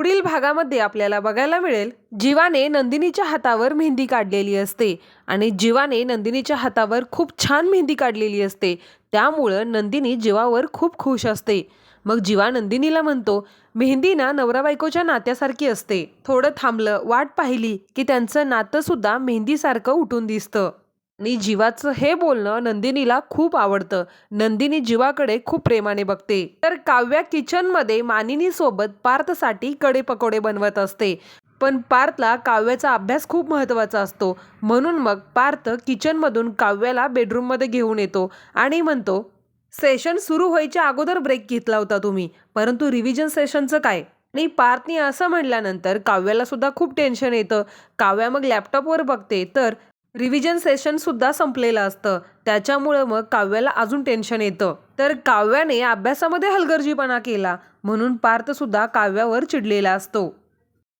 पुढील भागामध्ये आपल्याला बघायला मिळेल जीवाने नंदिनीच्या हातावर मेहंदी काढलेली असते. आणि जीवाने नंदिनीच्या हातावर खूप छान मेहंदी काढलेली असते. त्यामुळं नंदिनी जीवावर खूप खुश असते. मग जीवा नंदिनीला म्हणतो मेहंदी ना नवरा बायकोच्या नात्यासारखी असते. थोडं थांबलं वाट पाहिली की त्यांचं नातंसुद्धा मेहंदीसारखं उठून दिसतं. आणि जीवाचं हे बोलणं नंदिनीला खूप आवडतं. नंदिनी जीवाकडे खूप प्रेमाने बघते. तर काव्या किचनमध्ये मानिनीसोबत पार्थसाठी कडे पकोडे बनवत असते. पण पार्थला काव्याचा अभ्यास खूप महत्त्वाचा असतो. म्हणून मग पार्थ किचनमधून काव्याला बेडरूममध्ये घेऊन येतो आणि म्हणतो सेशन सुरू व्हायच्या अगोदर ब्रेक घेतला होता तुम्ही परंतु रिव्हिजन सेशनचं काय? आणि पार्थनी असं म्हणल्यानंतर काव्याला सुद्धा खूप टेन्शन येतं. काव्या मग लॅपटॉपवर बघते. तर रिव्हिजन सेशन सुद्धा संपलेलं असतं. त्याच्यामुळं मग काव्याला अजून टेन्शन येतं. तर काव्याने अभ्यासामध्ये हलगर्जीपणा केला. म्हणून पार्थ सुद्धा काव्यावर चिडलेला असतो.